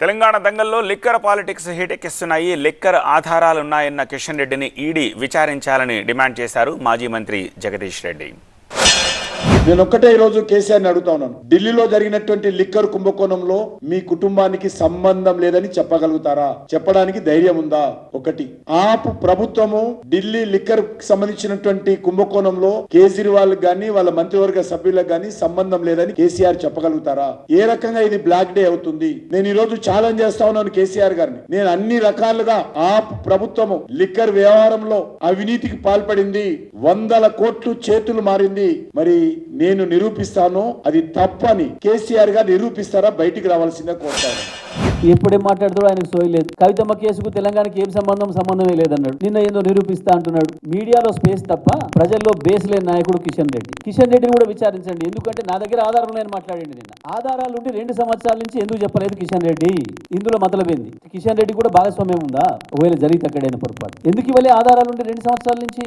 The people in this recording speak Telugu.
తెలంగాణ దంగల్లో లిక్కర్ పాలిటిక్స్ హీటెక్కిస్తున్నాయి లిక్కర్ ఆధారాలున్నాయన్న కిషన్ రెడ్డిని ఈడీ విచారించాలని డిమాండ్ చేశారు మాజీ మంత్రి జగదీష్ రెడ్డి. నేను ఒక్కటే ఈరోజు కేసీఆర్ని అడుగుతా ఉన్నాను. ఢిల్లీలో జరిగినటువంటి లిక్కర్ కుంభకోణంలో మీ కుటుంబానికి సంబంధం లేదని చెప్పగలుగుతారా? చెప్పడానికి ధైర్యం ఉందా? ఒకటి. ఆప్ ప్రభుత్వము ఢిల్లీ లిక్కర్ సంబంధించినటువంటి కుంభకోణంలో కేజ్రీవాల్ గాని వాళ్ళ మంత్రివర్గ సభ్యులకు గాని సంబంధం లేదని కేసీఆర్ చెప్పగలుగుతారా? ఏ రకంగా ఇది బ్లాక్ డే అవుతుంది? నేను ఈ రోజు ఛాలెంజ్ చేస్తా ఉన్నాను కేసీఆర్ గారిని. నేను అన్ని రకాలుగా ఆప్ ప్రభుత్వము లిక్కర్ వ్యవహారంలో అవినీతికి పాల్పడింది. వందల కోట్లు చేతులు మారింది. మరి నేను నిరూపిస్తాను అది తప్పని కేసీఆర్ గారు నిరూపిస్తారా? బయటికి రావాల్సిందే కోరుతాను ఎప్పుడేం మాట్లాడతాడో ఆయనకు సోయి లేదు. కవితమ్మ కేసుకు తెలంగాణకి ఏం సంబంధం? సంబంధమే లేదన్నాడు. నిన్న ఏందో నిరూపిస్తా అంటున్నాడు. మీడియాలో స్పేస్ తప్ప ప్రజల్లో బేస్ లేని నాయకుడు కిషన్ రెడ్డి. కిషన్ రెడ్డిని కూడా విచారించండి. ఎందుకంటే నా దగ్గర ఆధారం లేని మాట్లాడండి నిన్న. ఆధారాలు ఉండి రెండు సంవత్సరాల నుంచి ఎందుకు చెప్పలేదు కిషన్ రెడ్డి? ఇందులో మతలబేంది కిషన్ రెడ్డి కూడా భాగస్వామ్యం ఉందా? ఒకవేళ జరిగితే అక్కడైన పొరపాటు. ఎందుకు ఇవ్వలే ఆధారాలు ఉండి రెండు సంవత్సరాల నుంచి?